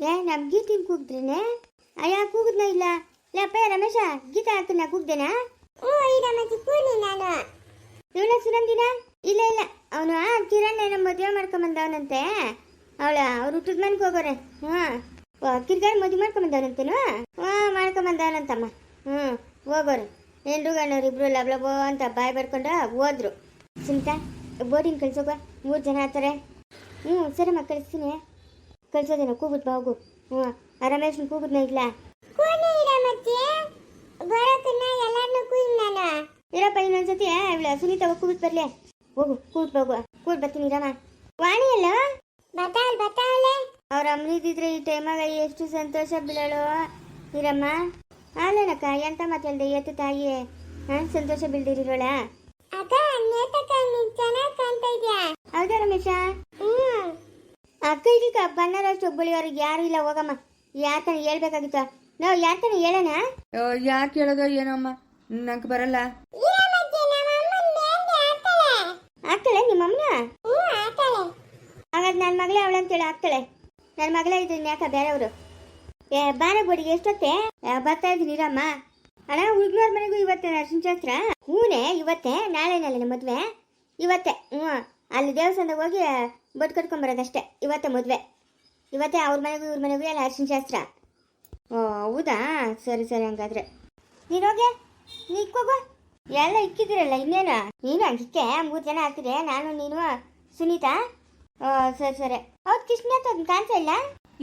ಏ ನಮ್ಮ ಗೀತಿನ ಕೂಗಿದ್ರೇನೆ? ಅಯ್ಯ ಕೂಗುದ್ನ ಇಲ್ಲ? ಲಪ್ಪ ರಮೇಶ ಗೀತಾ ಹಾಕನ್ನ ಕೂಗ್ದೇನಾ? ಇಲ್ಲ ಮತ್ತೆ ಕೂನಿ ನಾನು. ಇವಳ ಸುರಂದಿನ ಇಲ್ಲ ಇಲ್ಲ. ಅವನು ಕಿರಣ್ ಏನೋ ಮದುವೆ ಮಾಡ್ಕೊಂಬಂದವನಂತೆ. ಅವಳ ಅವ್ರು ಹುಟ್ಟಿದ ಮನೆಗೆ ಹೋಗೋರೆ. ಹಾಂ ಕಿರ್ಗಾಡ್ ಮದುವೆ ಮಾಡ್ಕೊಂಬಂದವನಂತೇನು? ಹ್ಞೂ ಮಾಡ್ಕೊಂಬಂದವನಂತಮ್ಮ. ಹ್ಞೂ ಹೋಗೋರು. ಎಲ್ರು ಗಂಡವ್ರು ಇಬ್ರು ಲಬ್ಲಬೋ ಅಂತ ಬಾಯ್ ಬರ್ಕೊಂಡು ಹೋದ್ರು. ಸುಮ್ತಾ ಬೋಟಿಂಗ್ ಕಳ್ಸೋಗ ಮೂರು ಜನ ಆತಾರೆ ಹ್ಞೂ ಸರಿ ಕಳಿಸ್ತೀನಿ. ಕಳ್ಸೋದೇನೋ ಕೂಗುದ್ ಬಾ ಹೋಗು ಹ್ಞೂ ಆ ರಮೇಶ್ನ ಕೂಗುದ್ನ ಇಲ್ಲ ಇರಪ್ಪ ಇನ್ನೊಂದ್ಸತಿ ಇವಳ ಸುನೀತಾ ಕೂಗುದ್ ಬರ್ಲಿ ಹೋಗು ಕೂತ್ ಹೋಗು ಕೂತ್ ಬರ್ತೀನಿ ರಮ್ಮ ವಾಣಿ ಅಲ್ಲ ಅಮ್ಮ ಅವರ ಅವ್ರ ಅಮ್ಮನಿದ್ರೆ ಈ ಟೈಮಾಗ ಎಷ್ಟು ಸಂತೋಷ ಬೀಳಳು ಇರಮ್ಮ ಅಲ್ಲೇನಕ್ಕ ಎಂತ ಮಾತಾಡ್ದೆ ಎತ್ತು ತಾಯಿ ಹಾ ಸಂತೋಷ ಬೀಳ್ದಿರೋಳ ಹೌದಾ ರಮೇಶ ಅಕ್ಕ ಇದೀಗ ಬಣ್ಣರಷ್ಟು ಅವ್ರಿಗೆ ಯಾರು ಇಲ್ಲ ಹೋಗಮ್ಮ. ಯಾಕನ ಹೇಳ್ಬೇಕಾಗಿತ್ತ? ನಾವು ಯಾಕನ ಹೇಳೋಣ? ಯಾಕೆ ಹೇಳೋದು ಏನಮ್ಮ ನಂಗೆ ಬರಲ್ಲ. ಆಗ್ತಾಳೆ ನಿಮ್ಮಮ್ಮನ ಹಾಗಾದ್ರೆ ನನ್ನ ಮಗಳೇ ಅವಳಂತೇಳಿ ಆಗ್ತಾಳೆ. ನನ್ನ ಮಗಳೇ ಇದ್ದೀನಿ ಯಾಕ ಬೇರೆಯವರು? ಏ ಬಾನ ಬೋಡಿಗೆ ಎಷ್ಟೊತ್ತೆ? ಬರ್ತಾ ಇದ್ದೀನಿ ಇರಮ್ಮ. ಅಣ್ಣ ಹುಡುಗನವ್ರ ಮನೆಗೂ ಇವತ್ತೆ ನರಸಿಂಹ ಶಾಸ್ತ್ರ ಹೂನೆ ಇವತ್ತೆ ನಾಳೆನಲ್ಲ ನಮ್ಮ ಮದುವೆ? ಇವತ್ತೆ ಹ್ಞೂ ಅಲ್ಲಿ ದೇವಸ್ಥಾನದಾಗ ಹೋಗಿ ಬಟ್ ಕಟ್ಕೊಂಬರೋದಷ್ಟೇ ಇವತ್ತೇ ಮದುವೆ. ಇವತ್ತೇ ಅವ್ರ ಮನೆಗೂ ಇವ್ರ ಮನೆಗೂ ಎಲ್ಲ ಅರ್ಶಿನ ಶಾಸ್ತ್ರ. ಓ ಹೌದಾ? ಸರಿ ಸರಿ ಹಂಗಾದ್ರೆ. ನೀನು ಹೋಗೆ. ನೀ ಇಕ್ಕೋಗು ಎಲ್ಲ ಇಕ್ಕಿದಿರಲ್ಲ ಇನ್ನೇನು? ನೀನು ಹಂಗಿಕ್ಕೆ ಮೂರು ಜನ ಆಗ್ತಿದೆ ನಾನು ನೀನು ಸುನೀತಾ? ಓ ಸರಿ ಸರಿ. ಹೌದು ಕೃಷ್ಣ ಕಾಣ್ತಾ ಕಾಣಿಸ್ತಾ ಇಲ್ಲ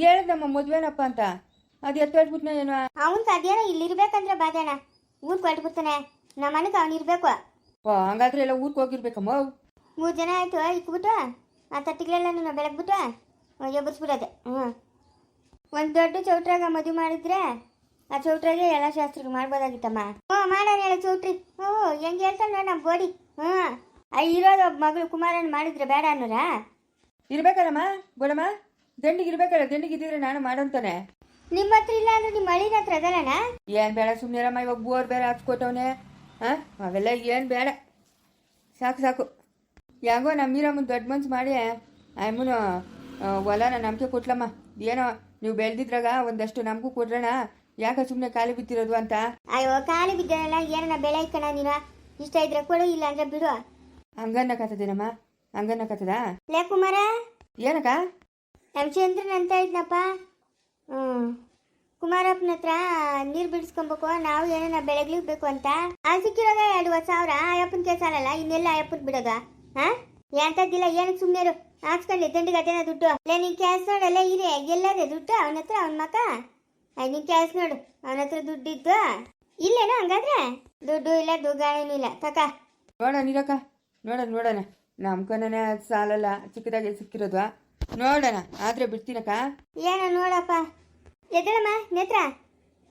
ಹೇಳ್ದಮ್ಮ ಮದುವೆನಪ್ಪ ಅಂತ. ಅದು ಎತ್ತ ಹೇಳ್ಬಿಟ್ನ ಏನೋ ಅವನ್ ಅದೇನೋ ಇಲ್ಲಿ ಇರ್ಬೇಕಂದ್ರೆ ಬಾದೇಣ ಊರ್ ಕೊಟ್ಬಿಡ್ತಾನೆ ನಮ್ಮ ಮನೆಗೆ ಅವ್ನು ಇರ್ಬೇಕು. ಓ ಹಂಗಾದ್ರೆ ಎಲ್ಲ ಊರಿಗೆ ಹೋಗಿರ್ಬೇಕಮ್ಮ. ಮೂರು ಜನ ಆಯ್ತು ಇಕ್ಬಿಟ್ಟು ಆ ತಟ್ಟಿಗಳೆಲ್ಲ ಬೆಳಗ್ಬಿಟ್ಟು ಎಬ್ಬರಿಸ್ಬಿಡೋದೆ ಹ್ಞೂ ಒಂದು ದೊಡ್ಡ ಚೌಟ್ರಾಗ ಮದುವೆ ಮಾಡಿದ್ರೆ ಆ ಚೌಟ್ರಾಗೆ ಎಲ್ಲ ಶಾಸ್ತ್ರಿಗೆ ಮಾಡ್ಬೋದಾಗಿತ್ತಮ್ಮ. ಹ್ಞೂ ಮಾಡೋಣ ಹೇಳ ಚೌಟ್ರಿ. ಹ್ಞೂ ಹೆಂಗೆ ಹೇಳ್ತಾಳೆ ನಮ್ಮ ಗೋಡಿ. ಹ್ಞೂ ಆ ಇರೋದು ಒಬ್ಬ ಮಗಳು ಕುಮಾರನ್ ಮಾಡಿದ್ರೆ ಬೇಡ ಅನ್ನೋರ? ಇರ್ಬೇಕಲ್ಲಮ್ಮ ಗೋಡಮ್ಮ ದಂಡಿಗೆ ಇರ್ಬೇಕಲ್ಲ ದಂಡಿಗೆ ಇದ್ದಿದ್ರೆ ನಾನು ಮಾಡೋಂತಾನೆ ನಿಮ್ಮ ಹತ್ರ ಇಲ್ಲ ಅಂದ್ರೆ ನಿಮ್ಮ ಮಳಿನ ಹತ್ರ ಅದಲ್ಲಣ್ಣ? ಏನ್ ಬೇಡ ಸುಮ್ನಿರಮ್ಮ ಇವಾಗ ಬೋರ್ ಬೇರೆ ಹಾಕ್ಸ್ಕೊಟ್ಟವನೆ. ಹಾ? ಅವೆಲ್ಲ ಏನ್ ಬೇಡ. ಸಾಕು ಸಾಕು. ಯಾಗೋ ನಮ್ಮ ಮೀರಮ್ಮನ ದೊಡ್ಡ ಮನ್ಸು ಮಾಡಿ ಅಮ್ಮನು ಹೊಲನ ನಂಬಿಕೆ ಕೊಟ್ಲಮ್ಮ. ಏನೋ ನೀವು ಬೆಳೆದಿದ್ರಾಗ ಒಂದಷ್ಟು ನಮಗೂ ಕೊಡ್ರಣ. ಯಾಕೆ ಸುಮ್ಮನೆ ಖಾಲಿ ಬಿತ್ತಿರೋದು ಅಂತ? ಅಯ್ಯೋ ಖಾಲಿ ಬಿದ್ದಲ್ಲ ಏನನ್ನ ಬೆಳೆ ಕಣ ನೀನು? ಇಷ್ಟ ಇದ್ರೆ ಕೊಡು ಇಲ್ಲ ಅಂದ್ರೆ ಬಿಡು. ಹಂಗನ್ನಕತ್ತದೇನಮ್ಮ ಹಂಗನ್ನಕತ್ತದ ಲೇ ಕುಮಾರ. ಏನಕ್ಕ? ನಮ್ಮ ಚಂದ್ರನ್ ಅಂತ ಇದ್ನಪ್ಪ. ಹ್ಞೂ ಕುಮಾರಪ್ಪನ ಹತ್ರ ನೀರು ಬಿಡಿಸ್ಕೊಬೇಕು ನಾವು ಏನನ್ನ ಬೆಳೆಗ್ಲಿಬೇಕು ಬೇಕು ಅಂತ. ಆ ಸಿಕ್ಕಿರೋದ ಎರಡುವರೆ ಸಾವಿರ ಅಯ್ಯಪ್ಪನ ಕೇಸಲ್ಲ ಅಲ್ಲಲ್ಲ ಇನ್ನೆಲ್ಲ ಅಯ್ಯಪ್ಪನ್ ಬಿಡೋದ? ಹಾ? ಎಂಥದ್ದಿಲ್ಲ ಏನಕ್ಕೆ ಸುಮ್ಮನೆ ಇರು. ಹಾಕ್ಸ್ಕೊಳ್ಳಿ ದಂಡಿಗೆ ಅದೇನ ದುಡ್ಡು ನಿನ್ ನೀನ್ ಕ್ಯಾಸ್ ನೋಡಲ್ಲ ಇರಿ. ಎಲ್ಲದೇ ದುಡ್ಡು ಅವನ ಹತ್ರ ಅವನ ಮಕ ನಿನ್ ಕ್ಯಾಸ್ ನೋಡು ಅವನ ಹತ್ರ ದುಡ್ಡಿದ್ದು. ಇಲ್ಲೇನೋ ಹಂಗಾದ್ರೆ? ದುಡ್ಡು ಇಲ್ಲ ದುಗ್ಗಾಣನೂ ಇಲ್ಲ. ತಕ ನೋಡೋಣ ಇರಕ್ಕ ನೋಡೋಣ ನೋಡೋಣ. ನಮ್ಮ ಅದು ಸಾಲಲ್ಲ ಚಿಕ್ಕದಾಗಿ ಸಿಕ್ಕಿರೋದು. ನೋಡೋಣ ಆದರೆ ಬಿಡ್ತೀನಕ್ಕ? ಏನೋ ನೋಡಪ್ಪ. ಎದ್ದೇಳಮ್ಮ ನೇತ್ರ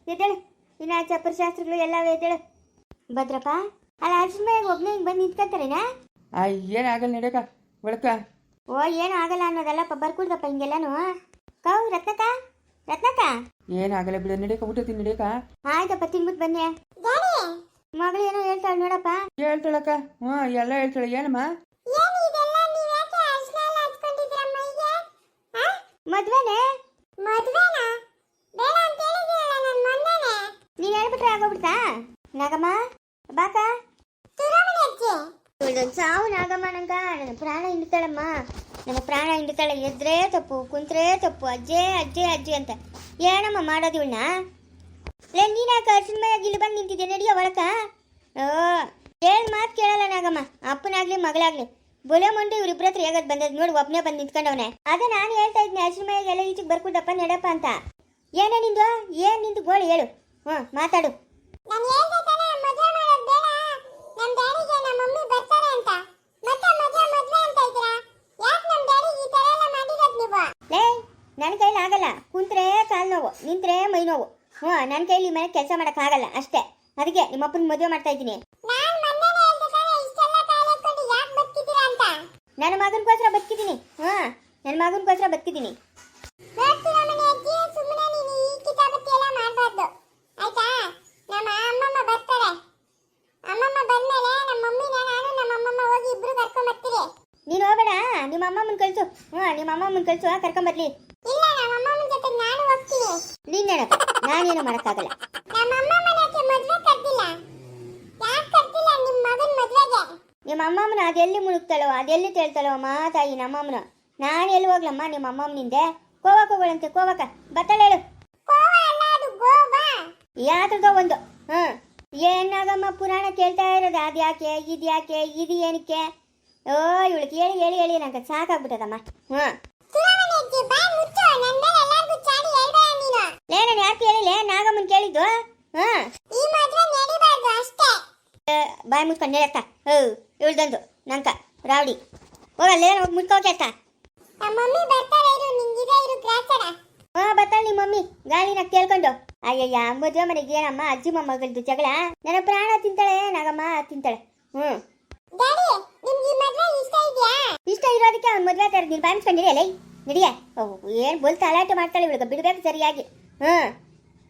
ಎದ್ದೇಳು. ಇನ್ನ ಚಪ್ಪರ ಶಾಸ್ತ್ರಗಳು ಎಲ್ಲ ಎದ್ದೇಳು. ಭದ್ರಪ್ಪ ಅಲ್ಲ ಅರ್ಜುನ್ ಒಬ್ಬನೇ ಹಿಂಗೆ ಬಂದು ನಿಂತ್ಕೊಂತಾರೇನಾ? ಏನಾಗಲ್ಲ ನಡಕ ಒಳಕ ಓ ಏನು ಆಗಲ್ಲ ಅನ್ನೋದಲ್ಲಪ್ಪ ಬರ್ಕೊಡ್ದಪ್ಪ ಹಿಂಗೆಲ್ಲಾನು. ಕೌ ರತ್ನಕ ರತ್ನಕ ಏನಾಗಲ್ಲ ಬಿಡ ನಡಕ ಊಟ ತಿನ್ ನಡಕ ಆಯ್ತಪ್ಪ ತಿನ್ಬಿಟ್ಟು ಬನ್ನಿ. ಮಗಳು ಏನೋ ಹೇಳ್ತಾಳೆ ನೋಡಪ್ಪ. ಹೇಳ್ತಾಳಕ್ಕ ಹ್ಞೂ ಎಲ್ಲ ಹೇಳ್ತಾಳೆ. ಏನಮ್ಮ? ಮದ್ವೆನೆ? ನೀನ್ ಹೇಳ್ಬಿಟ್ರೆ ಆಗೋಗ್ಬಿಡ್ತಾ? ನಾಗಮ್ಮ? ಬಾಕ? ಸಾವು ನಾಗಮ್ಮ ನಂಗ. ನನ್ನ ಪ್ರಾಣ ಹಿಂಡ್ತಾಳಮ್ಮ. ನಮ್ಮ ಪ್ರಾಣ ಹಿಂಡ್ತಾಳೆ. ಎದ್ರೆ ತಪ್ಪು, ಕುಂತ್ರೆ ತಪ್ಪು. ಅಜ್ಜೆ ಅಜ್ಜೆ ಅಜ್ಜೆ ಅಂತ. ಏನಮ್ಮ ಮಾಡೋದು ಇವಣ್ಣ ಲೇ ನೀನಾಕ ಅರ್ಶಿನ ಮೈಯಾಗ ಇಲ್ಲಿ ಬಂದು ನಿಂತಿದ್ದೆ ನಡಿಯೋ ಒಳಕ. ಓ ಏಳು ಮಾತು ಕೇಳಲ್ಲ ನಾಗಮ್ಮ. ಅಪ್ಪನಾಗ್ಲಿ, ಮಗಳಾಗ್ಲಿ. ಬೊಲೆ ಮಂಡು ಇವ್ರಿಬ್ರ ಹತ್ರ ಹೇಗದ್ ಬಂದದ್ ನೋಡಿ ಒಬ್ಬನೇ ಬಂದು ನಿಂತ್ಕೊಂಡವನೆ. ಅದೇ ನಾನು ಹೇಳ್ತಾ ಇದ್ನಿ ಅರ್ಶಿನ ಮೈಯಾಗ ಎಲ್ಲ ಈಚೆಗೆ ಬರ್ಕೊಡಪ್ಪ, ನಡಪ್ಪ ಅಂತ. ಏನೇ ನಿಂದು? ಏನು ನಿಂದು? ಗೋಳು ಹೇಳು. ಹ್ಞೂ ಮಾತಾಡು ನಾನು ಹೇಳ್ದೆ ತಾನೇ ಮದುವೆ ಮಾಡೋದು ಬೇಡ ನಮ್ಮ ಡ್ಯಾಡಿಗೆ ನಮ್ಮ ಮಮ್ಮಿ ಬರ್ತಾರೆ ಅಂತ. ಮತ್ತೆ ಮದುವೆ ಮದುವೆ ಅಂತ ಇದ್ದೀರಾ? ಯಾಕೆ ನಮ್ಮ ಈ ಥರ ಎಲ್ಲ ಮಾಡಿರೋದು ನೀವು? ಲೇ ನನ್ನ ಕೈಲಿ ಆಗಲ್ಲ. ಕುಂತ್ರೆ ಕಾಲು ನೋವು ನಿಂತ್ರೆ ಮೈ ನೋವು. ಹ್ಞೂ ನನ್ನ ಕೈಲಿ ಮನೆ ಕೆಲಸ ಮಾಡೋಕ್ಕಾಗಲ್ಲ ಅಷ್ಟೇ. ಅದಕ್ಕೆ ನಿಮ್ಮಪ್ಪನ ಮದುವೆ ಮಾಡ್ತಾ ಇದ್ದೀನಿ. ನನ್ನ ಮಗನಿಗೋಸ್ಕರ ಬದುಕಿದ್ದೀನಿ. ಹ್ಞೂ ನನ್ನ ಮಗನಿಗೋಸ್ಕರ ಬದುಕಿದ್ದೀನಿ ನೋಡ್ತೀರಾ ಮನೆ ಅಜ್ಜಿ ಸುಮ್ಮನೆ ನೀನು ಈ ಕಿತಾಪತಿ ಎಲ್ಲ ಮಾಡಬಾರ್ದು ಆಯ್ತಾ ನಮ್ಮ ಅಮ್ಮಮ್ಮ ಬರ್ತಾರೆ ಅಮ್ಮಮ್ಮ ಬಂದ್ಮೇಲೆ ನಮ್ಮ ಮಮ್ಮಿನ ನಾನು ನಮ್ಮ ಅಮ್ಮಮ್ಮ ಹೋಗಿ ಇಬ್ರು ಕರ್ಕೊಂಡ್ ಬರ್ತೀರಿ ನೀನು ಹೋಗಬೇಡ ನಿಮ್ಮ ಅಮ್ಮಮ್ಮನ ಕಳಿಸು ಹ್ಞೂ ನಿಮ್ಮ ಅಮ್ಮಮ್ಮನ ಕಳಿಸು ಕರ್ಕೊಂಬರ್ಲಿ ಇಲ್ಲ ನಮ್ಮ ಅಮ್ಮಮ್ಮನ ಜೊತೆ ನಾನು ಹೋಗ್ತೀನಿ. ನೀನೇನಪ್ಪ ನಾನೇನು ಮಾಡೋಕ್ಕಾಗಲ್ಲ. ನಮ್ಮ ಅಮ್ಮ ಯಾಕೆ ಮದ್ವೆ ಕರ್ದಿಲ್ಲ? ಯಾಕೆ ಕರ್ದಿಲ್ಲ ನಿಮ್ಮ ಮಗನ ಮದುವೆಗೆ? ನಿಮ್ಮ ಅಮ್ಮಮ್ಮನ ಅದೆಲ್ಲಿ ಮುಳುಗ್ತಾಳೋ ಅದೆಲ್ಲಿ ತೇಳ್ತಾಳೋ ಮಾತಾಯಿ ನಮ್ಮಮ್ಮನ ನಾನು ಎಲ್ಲಿ ಹೋಗ್ಲಮ್ಮ ನಿಮ್ಮ ಅಮ್ಮಮ್ಮನಿಂದೆ ಕೋವಕ್ಕೆ ಹೋಗೋಳಂತೆ ಕೋವಕ ಬತ್ತಾಳೆ ಹೇಳು. ಯಾವ್ದೋ ಒಂದು. ಹ್ಮ್. ಏನಾಗಮ್ಮ ಪುರಾಣ ಕೇಳ್ತಾ ಇರೋದು? ಅದ್ಯಾಕೆ ಇದ್ಯಾಕೆ ಇದು ಇದು ಏನಕ್ಕೆ? ಓ ಇವಳು ಕೇಳಿ ಹೇಳಿ ಹೇಳಿ ನಂಗೆ ಸಾಕಾಗ್ಬಿಟ್ಟದಮ್ಮ. ಹಾ ಸುರಮನೆ ಅಜ್ಜಿ ಬಾಯ್ ಮುಚ್ಚು ನನ್ನ ಮೇಲೆ ಎಲ್ಲಾರ್ಗೂ ಚಾಡಿ ಹೇಳ್ಬೇಡ ನೀನು. ಲೇ ನಾನು ಯಾಕೆ ಹೇಳಿಲ್ಲ ನಾಗಮ್ಮನ್ ಕೇಳಿದ್ದು? ಹಾಂ ಬಾಯಿ ಮುಚ್ಕೊಂಡು ಹೇಳಕ್ಕ ಹೌ ಇವಳ್ದಂದು ನಂಕ ರಾವಡಿ. ಹೋಗಲ್ಲ ಹೋಗಿ ಮುಚ್ಕೋಕೆ ಅಕ್ಕ ಮಮ್ಮಿ ಬರ್ತಾರೆ ಇರು ನಿಂಗಿದೆ ಇರು ಗ್ರಾಚಾರ. ಹಾ ಬತ್ತಾಳ ನಿಮ್ಮ ಮಮ್ಮಿ. ಗಾಳಿನ ಕೇಳ್ಕೊಂಡು. ಅಯ್ಯಯ್ಯ ಮದುವೆ ಮನೆಗೆ ಏನಮ್ಮ ಅಜ್ಜಿ ಮೊಮ್ಮಗಳದ್ದು ಜಗಳ? ನನ್ನ ಪ್ರಾಣ ತಿಂತಾಳೆ ನಾಗಮ್ಮ ತಿಂತಾಳೆ. ಹ್ಮ್ ಡ್ಯಾಡಿ ನಿಮ್ಗೆ ಈ ಮದ್ವೆ ಇಷ್ಟ ಇದೆಯಾ ಇರೋದಕ್ಕೆ ಅವ್ನ ಮದುವೆ ತರ ನೀನು ನಡಿಯಲ್ಲ ನಡಿಯ? ಏನು ಬೋಲ್ ತಲಾಟೆ ಮಾಡ್ತಾಳೆ ಇವಳಿಗೆ ಬಿಡಬೇಕು ಸರಿಯಾಗಿ. ಹ್ಞೂ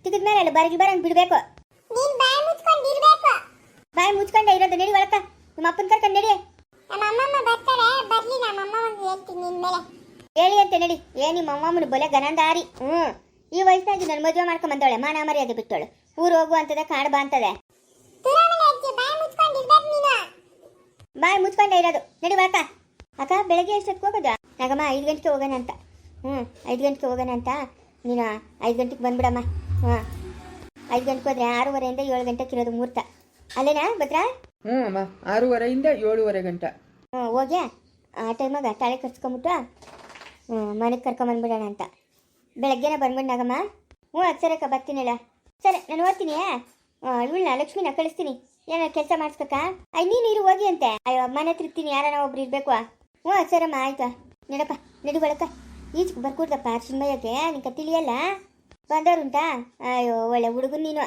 ತಿಕ್ಕಿದ ಮೇಲೆ ಅಲ್ಲ ಬರಗಿ ಬರಂಗ್ ಬಿಡಬೇಕು. ಬಾಯ್ ಮುಚ್ಕೊಂಡು ಇರ್ಬೇಕು. ಬಾಯಿ ಮುಚ್ಕೊಂಡೆ ಇರೋದು ನಡಿ ಒಳಕ ನಿಮ್ಮ ಅಪ್ಪನ ಕರ್ಕೊಂಡು ನಡಿ. ನಮ್ಮ ಅಮ್ಮಮ್ಮ ಬರ್ತಾರೆ ಬರ್ಲಿ ನಮ್ಮ ಅಮ್ಮವಂಗೆ ಹೇಳ್ತೀನಿ ನಿನ್ ಮೇಲೆ. ಹೇಳಿ ಅಂತ ನಡಿ. ಏ ನಿಮ್ಮ ಅಮ್ಮಮ್ಮನ ಬೊಲೆ ಗನಂದಾರಿ. ಹ್ಮ್. ಈ ವಯಸ್ಸಾಗಿ ನನ್ನ ಮದುವೆ ಮಾಡ್ಕೊಂಡ್ ಬಂದವಳೆ ಮಾನ ಮರ್ಯಾದೆ ಬಿಟ್ಟವಳು. ಊರು ಹೋಗು ಅಂತದೆ ಕಾಡು ಬಾ ಅಂತದೆ. ಬಾಯ್ ಮುಚ್ಕೊಂಡು ಇರೋದು. ನಡಿ ಬಾಕ ಅಕ್ಕ ಬೆಳಗ್ಗೆ ಎಷ್ಟೊತ್ತಿಗೆ ಹೋಗೋದಾ? ನಾಗಮ್ಮ ಐದು ಗಂಟೆಗೆ ಹೋಗೋಣ ಅಂತ. ಹ್ಞೂ ಐದು ಗಂಟೆಗೆ ಹೋಗೋಣ ಅಂತ. ನೀನು ಐದು ಗಂಟೆಗೆ ಬಂದ್ಬಿಡಮ್ಮ. ಹಾಂ ಐದು ಗಂಟೆಗೆ ಹೋದ್ರೆ ಆರೂವರೆಯಿಂದ ಏಳು ಗಂಟೆಗೆ ಇರೋದು ಮುಹೂರ್ತ. ಅಲ್ಲೇನಾ ಭದ್ರಾ? ಹ್ಞೂ ಅಮ್ಮ. ಆರೂವರೆಯಿಂದ ಏಳುವರೆ ಗಂಟೆ. ಹ್ಞೂ ಹೋಗಿ ಆ ಟೈಮಾಗ ತಾಳೆ ಕರ್ಸ್ಕೊಂಬಿಟ್ಟು ಹ್ಞೂ ಮನೆಗೆ ಕರ್ಕೊಂಬಂದ್ಬಿಡೋಣ ಅಂತ. ಬೆಳಗ್ಗೆನೇ ಬಂದ್ಬಿಡು ನಾಗಮ್ಮ. ಹ್ಞೂ ಅದು ಸರಿ ಅಕ್ಕ ಬರ್ತೀನಿ ಹೇಳ. ಸರಿ ನಾನು ಓದ್ತೀನಿ ಇವಳನ್ನ ಲಕ್ಷ್ಮಿನ ಕಳಿಸ್ತೀನಿ. ಏನಾರು ಕೆಲಸ ಮಾಡಿಸ್ಬೇಕಾ? ಅಯ್ಯ ನೀನು ಇರು ಹೋಗಿ ಅಂತೆ. ಅಯ್ಯೋ ಮನೆ ಹತ್ರ ಇರ್ತೀನಿ ಯಾರನ್ನ ಒಬ್ರು ಇರಬೇಕು. ಹ್ಞೂ ಸರಮ್ಮ ಆಯ್ತು? ನಡಪ್ಪ ನಡಿ ಬಳಕ. ಈಚೆಗೆ ಬರ್ಕೊಡ್ದಪ್ಪ ಚಿನ್ಮಯ್ಯಕ್ಕೆ ನಿಂಗೆ ತಿಳಿಯಲ್ಲ ಬಂದವ್ರುಂಟಾ? ಅಯ್ಯೋ ಒಳ್ಳೆ ಹುಡುಗನ್ ನೀನು.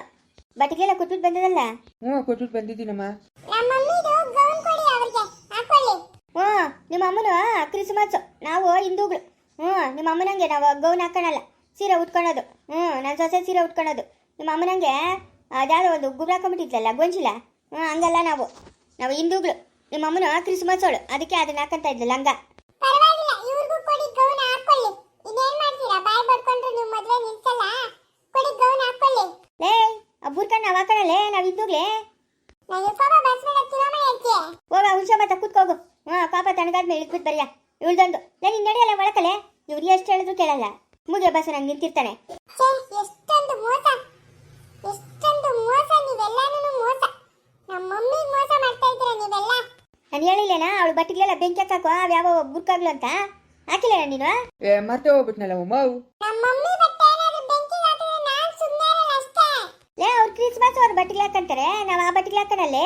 ಬಟ್ಟೆಗೆಲ್ಲ ಕೊಟ್ಬಿಟ್ಟು ಬಂದದಲ್ಲ? ಹ್ಞೂ ಕೊಟ್ಬಿಟ್ಟು ಬಂದಿದ್ದೀನಮ್ಮ. ನಮ್ಮ ಗೌನ್ ಕೊಡಿ ಅವ್ರಿಗೆ. ಹಾಕೊಳ್ಳಿ. ಹ್ಞೂ ನಿಮ್ಮ ಅಮ್ಮನ ಕ್ರಿಸ್ಮಸ್ ನಾವು ಹಿಂದೂಗಳು. ಹ್ಞೂ ನಿಮ್ಮ ಅಮ್ಮನಂಗೆ ನಾವು ಗೌನ್ ಹಾಕೋಣಲ್ಲ. ಸೀರೆ ಉಟ್ಕೊಳೋದು. ಹ್ಞೂ ನನ್ನ ಸೊಸೆ ಸೀರೆ ಉಟ್ಕೊಳೋದು. ನಿಮ್ಮ ಅಮ್ಮನಂಗೆ ಅದ್ಯಾವುದೋ ಒಂದು ಗುಬ್ರ ಹಾಕೊಂಬಿಟ್ಟಿದ್ಲಲ್ಲ ಗೊಂಚಿಲ್ಲ ಹ್ಞೂ ಹಂಗಲ್ಲ ನಾವು. ನಾವು ಹಿಂದೂಗಳು. ನಿಮ್ಮ ಅಮ್ಮನ ಕ್ರಿಸ್ಮಸ್ ಅವಳು ಅದಕ್ಕೆ ಅದನ್ನ ಹಾಕಂತ ಇದ್ಲು ಲಂಗ. ಪರವಾಗಿಲ್ಲ ಇವ್ರಿಗೂ ಕೊಡಿ ಗೌನ್ ಹಾಕೊಳ್ಳಿ. ಇನ್ನೇನ್ ಮಾಡ್ತೀರಾ? ಬಾಯ್ ಬಡ್ಕೊಂಡ್ರೆ ನೀವು ಮದ್ವೆ ನಿಲ್ಸಲ್ಲ. ಕೊಡಿ ಗೌನ್ ಹಾಕೊಳ್ಳಿ. ಲೇ ಆ ಬುರ್ಕನ್ ನಾವು ಹಾಕೋಣಲ್ಲೇ ನಾವು ಹಿಂದೂಗ್ಲೇ ನನಗೆ ಕೋಪ ಹೋಗ ಹುಷ ಮತ್ತೆ ಕೂತ್ಕೋಗು ಹ್ಞೂ ಪಾಪ ತಣ್ಣಗಾದ್ಮೇಲೆ ಇಟ್ಬಿಟ್ಟು ಬರಿಯ. ಇವಳ್ದೊಂದು. ನೀನು ನಡೆಯಲ್ಲ ಒಳಕಲೆ? ಇವ್ರು ಎಷ್ಟು ಹೇಳಿದ್ರು ಕೇಳಲ್ಲ. ಮುಗಿಯ ಬಸ್ ನಂಗೆ ನಿಂತಿರ್ತಾನೆ. ಛೇ ಹೇಳಿಲ್ಲೇನಾ ಅವಳು ಬಟ್ಟಿಗೆಲ್ಲ ಬೆಂಕಿ ಹಾಕೋ ಯಾವ ಬುರ್ಕಾಗ್ಲು ಅಂತ. ಹಾಕಿಲ್ಲ ನೀನು? ಏ ಮತ್ತೆ ಹೋಗ್ಬಿಟ್ನಲ್ಲ ಮೌ ನಮ್ಮ ಮಮ್ಮಿ ಬಟ್ಟೆ ಏನಾದ್ರು ಬೆಂಕಿಗೆ ಸುಮ್ಮನೆ ಇರಲ್ಲ ಅಷ್ಟೇ. ಲೇ ಅವ್ರು ಕ್ರಿಸ್ಮಸ್ ಅವ್ರ ಬಟ್ಟಿಗೆ ಹಾಕಂತಾರೆ ನಾವು ಆ ಬಟ್ಟಿಗೆ ಹಾಕೋಣಲ್ಲೇ?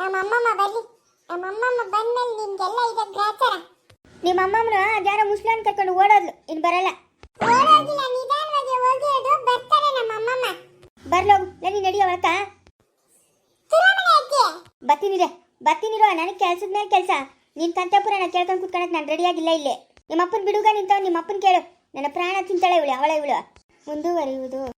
ನಮ್ಮ ಅಮ್ಮಮ್ಮ ಬರ್ಲಿ ನಮ್ಮ ಅಮ್ಮಮ್ಮ ಬಂದ್ಮೇಲೆ ನಿಮ್ಗೆಲ್ಲ ಇದೆ ಗ್ರಾಚಾರ ನಿಮ್ಮ ಅಮ್ಮಮ್ಮನ ಜನ ಮುಸ್ಲಾನ್ ಕರ್ಕೊಂಡು ಓಡೋದ್ಲು ಇನ್ ಬರಲ್ಲ. ಓಡೋಗಿಲ್ಲ ನಿಧಾನವಾಗಿ ಹೋಗಿರೋದು ಬರ್ತಾರೆ ನಮ್ಮ ಅಮ್ಮಮ್ಮ. ಬರ್ಲೋಗು ನೀನು ನಡಿಯೋ ಅಕ್ಕ ಅಜ್ಜಿ. ಬರ್ತೀನಿರೆ ನನಗೆ ಕೆಲ್ಸದ ಮೇಲೆ ಕೆಲಸ. ನಿನ್ನ ಕಂಠಪುರಾಣ ಕೇಳ್ಕೊಂಡು ಕುತ್ಕೊಳಕ್ ನಾನು ರೆಡಿಯಾಗಿಲ್ಲ ಇಲ್ಲೇ. ನಿಮ್ಮಪ್ಪನ ಬಿಡುಗ ನಿಂತವ ನಿಮ್ಮಪ್ಪನ ಕೇಳು. ನನ್ನ ಪ್ರಾಣ ತಿಂತಾಳೆ ಇವಳು, ಅವಳೆ ಇವಳು. ಮುಂದುವರಿಯುವುದು.